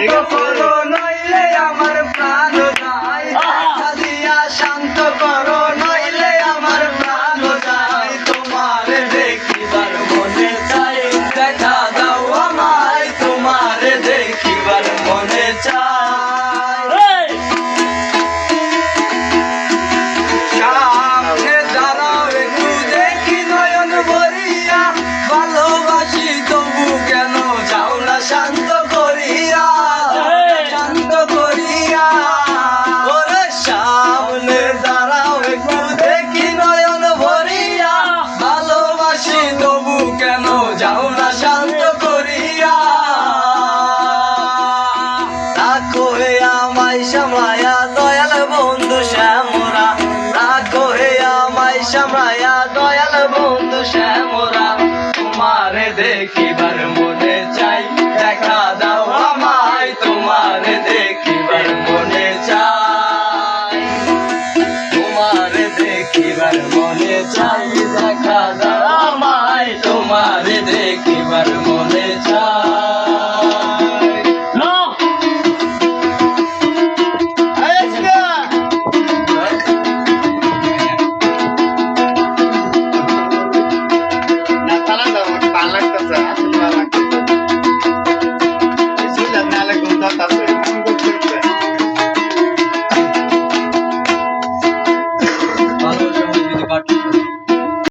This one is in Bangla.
নইলে আমার প্রাণ যায়। দিয়া শান্ত করো নইলে আমার প্রাণ যায়। তোমার দেখিবার মনে চাই দেখা দাও আমায়। তোমার দেখিবার মনে চাই। সামনে দাঁড়াও একটু দেখি নয়ন ভরিয়া। ভালোবাসি তবু কেন যাও না শান্ত দেখি নয়ন ভালোবাসি, তবু কেন যাও না শান্ত করিয়া? রাখো হে আমায় সামলায়া দয়াল বন্ধু শ্যামরা। রাখো হে আমায় সামলায়া দয়াল বন্ধু শ্যামরা। মনে চাই আমার মনে চাই দেখা দাঁড়া তোমার দেখিবার মনে চাই।